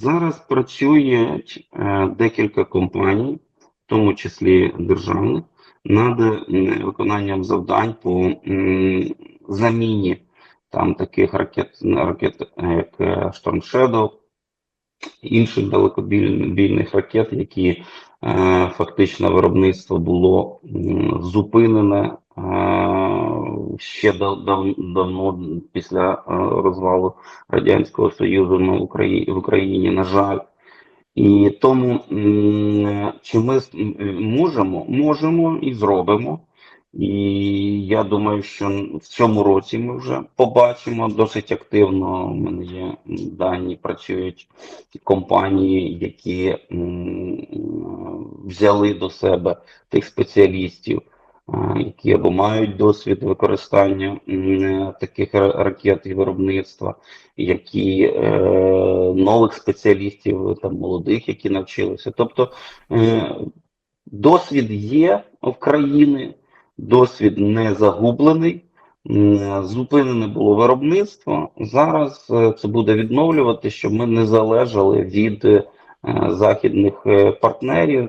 Зараз працюють е, декілька компаній, в тому числі державних, над виконанням завдань по заміні там таких ракет, ракет як е, Storm Shadow, інших далекобійних ракет, які е, фактично виробництво було зупинене ще дав, дав, давно після е, розвалу Радянського Союзу на Україні, в Україні, на жаль. І тому чи ми можемо, можемо і зробимо. І я думаю, що в цьому році ми вже побачимо досить активно. У мене є дані, працюють компанії, які взяли до себе тих спеціалістів, які або мають досвід використання таких ракет і виробництва, які е, нових спеціалістів, там молодих, які навчилися. Тобто е, досвід є в країни, досвід не загублений. Зупинене було виробництво. Зараз е, це буде відновлювати, щоб ми не залежали від е, західних е, партнерів.